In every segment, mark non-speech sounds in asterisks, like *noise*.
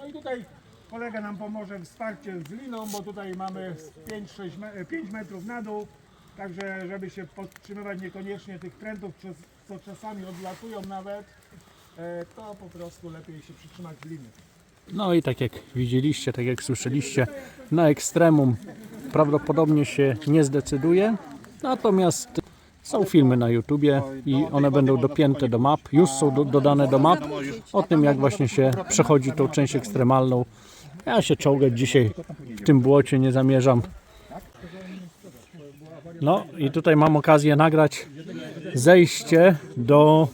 No i tutaj kolega nam pomoże w z liną, bo tutaj mamy 5, me 5 metrów na dół. Także żeby się podtrzymywać niekoniecznie tych prętów, co czasami odlatują nawet, e, to po prostu lepiej się przytrzymać liny. No i tak jak widzieliście, tak jak słyszeliście, na ekstremum prawdopodobnie się nie zdecyduje. Natomiast są filmy na YouTubie i one będą dopięte do map, już są do, dodane do map o tym jak właśnie się przechodzi tą część ekstremalną. Ja się czołgać dzisiaj w tym błocie nie zamierzam. No i tutaj mam okazję nagrać zejście do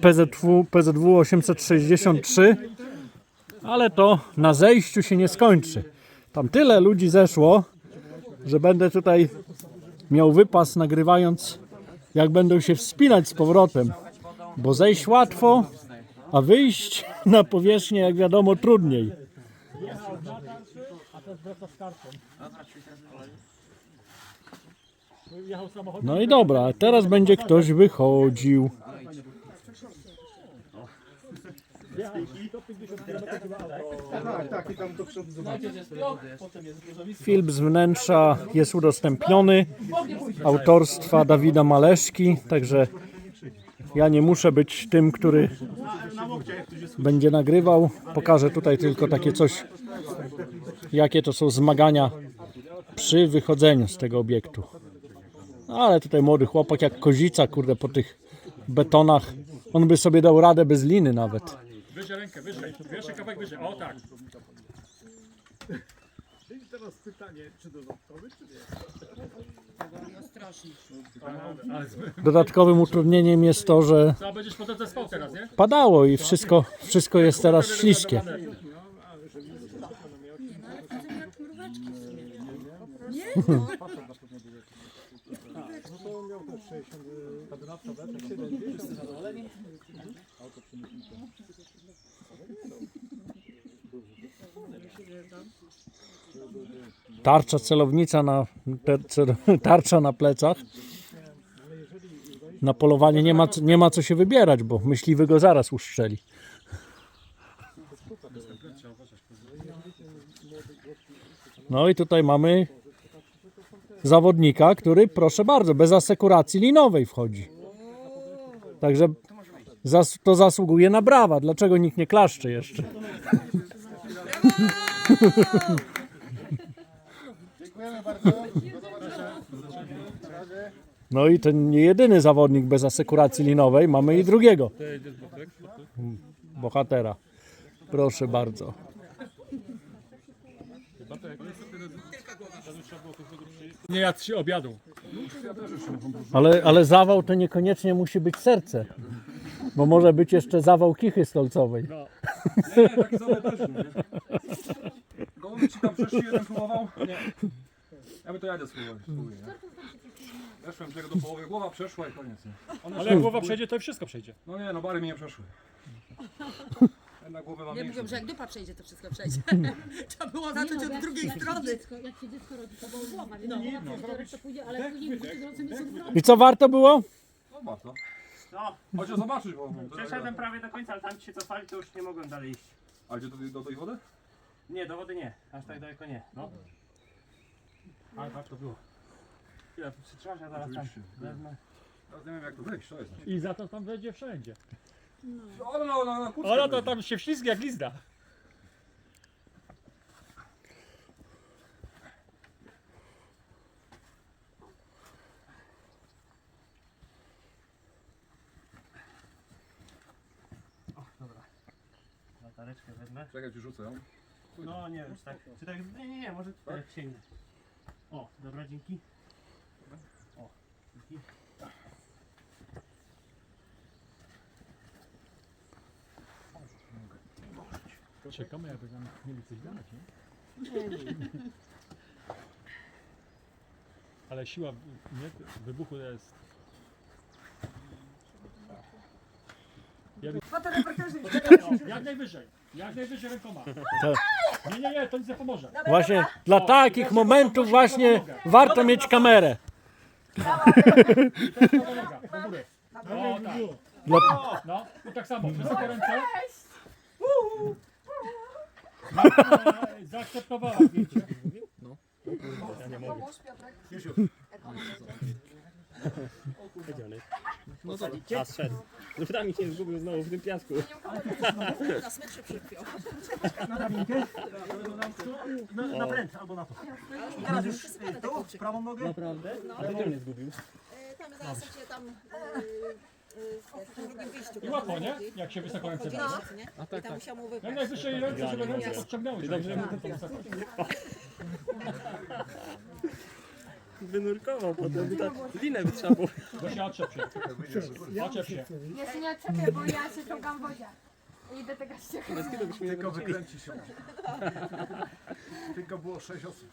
PZW, PZW 863 ale to na zejściu się nie skończy. Tam tyle ludzi zeszło, że będę tutaj miał wypas nagrywając, jak będą się wspinać z powrotem. Bo zejść łatwo, a wyjść na powierzchnię, jak wiadomo, trudniej. No i dobra, teraz będzie ktoś wychodził. Tak, tak. Film z wnętrza jest udostępniony autorstwa Dawida Maleszki, także ja nie muszę być tym, który będzie nagrywał. Pokażę tutaj tylko takie coś, jakie to są zmagania przy wychodzeniu z tego obiektu. Ale tutaj młody chłopak jak kozica, kurde, po tych betonach. On by sobie dał radę bez liny nawet. Wyżej rękę, wyżej. Jeszcze kawałek wyżej. O tak. Dodatkowym utrudnieniem jest to, że Co, będziesz potem zespał teraz, nie? padało i wszystko, wszystko jest teraz śliskie. Tarcza celownica na *laughs* tarcza na plecach. Na polowanie nie ma, nie ma co się wybierać, bo myśliwy go zaraz uszczeli. No i tutaj mamy zawodnika, który proszę bardzo, bez asekuracji linowej wchodzi. Także to zasługuje na brawa. Dlaczego nikt nie klaszcze jeszcze? No i ten nie jedyny zawodnik bez asekuracji linowej, mamy i drugiego. Bohatera. Proszę bardzo. Nie jadł się obiadu. Ale, ale zawał to niekoniecznie musi być serce. Bo może być jeszcze zawał kichy stolcowej. Nie, taki sobie też nie. Ci tam przeszli, jeden próbował? Nie. Ja by to jadę spróbować. spróbuję, nie? Weszłem tego do połowy, głowa przeszła i koniec. Nie? One Ale jak głowa przejdzie, to wszystko przejdzie. No nie, no bary mi nie przeszły. *laughs* Jednak głowę mam Ja większą. mówię, że jak dupa przejdzie, to wszystko przejdzie. *laughs* Trzeba było zacząć od drugiej strony. Dziecko, jak się dziecko rodzi, to była głowa, no, no, to pójdzie, ale później w jest odwrotnie. I co warto było? No bardzo. No, Chodź zobaczyć, bo... *laughs* przeszedłem prawie do końca, ale tam ci się cofali, to już nie mogłem dalej iść. A gdzie do, do tej wody? Nie, do wody nie, aż tak daleko nie. No. Ale warto było. Chwilę, przytrzymasz, ja zaraz tam Oczywiście. wezmę. Teraz nie wiem jak to jest. I za to tam będzie wszędzie. No, ale no, no, na kuckę Ale to tam się wślizga jak lizda. Latareczkę wezmę. Czekaj, ci rzucę ją. No nie wiem, czy tak, czy tak, nie, nie, nie, może tutaj jak sięgnę. O, dobra, dzięki. O, dzięki. Czekamy, jakby nam mieli coś dać, nie? Ale siła nie, wybuchu jest... No, jak najwyżej, jak najwyżej rękoma. Nie, nie, nie, to nic nie pomoże. Właśnie dla takich momentów właśnie warto mieć kamerę. Noga, do góry. O, tak. Dla, No, i tak samo, wysoko ręce. Zaakceptowała zdjęcie. Wiedziony. No to A szedł. Dobra mi się zgubił znowu w tym piasku. Na smyczy przypiął. Na drabinkę? Na, na pręt albo na to. I teraz już y, tu, w prawą nogę. Naprawdę? A gdzie mnie zgubił? E, Tam zaraz cię tam... e, e, W tym drugim wyjściu. I łatwo, nie? Jak się wysoko ręce da. No. nie? I tam musiał mu Jak wypaść. najwyżej ręce, żeby ręce podciągnęły się. dobrze na tą wysokość. Wynurkował potem, ta linę by trzeba było. Gosia, oczep się. Oczep się. Ja się nie odczepię, bo ja się ciągam wodzie. I idę tego ścieku. Byśmy nie wrócili. Tylko było sześć osób.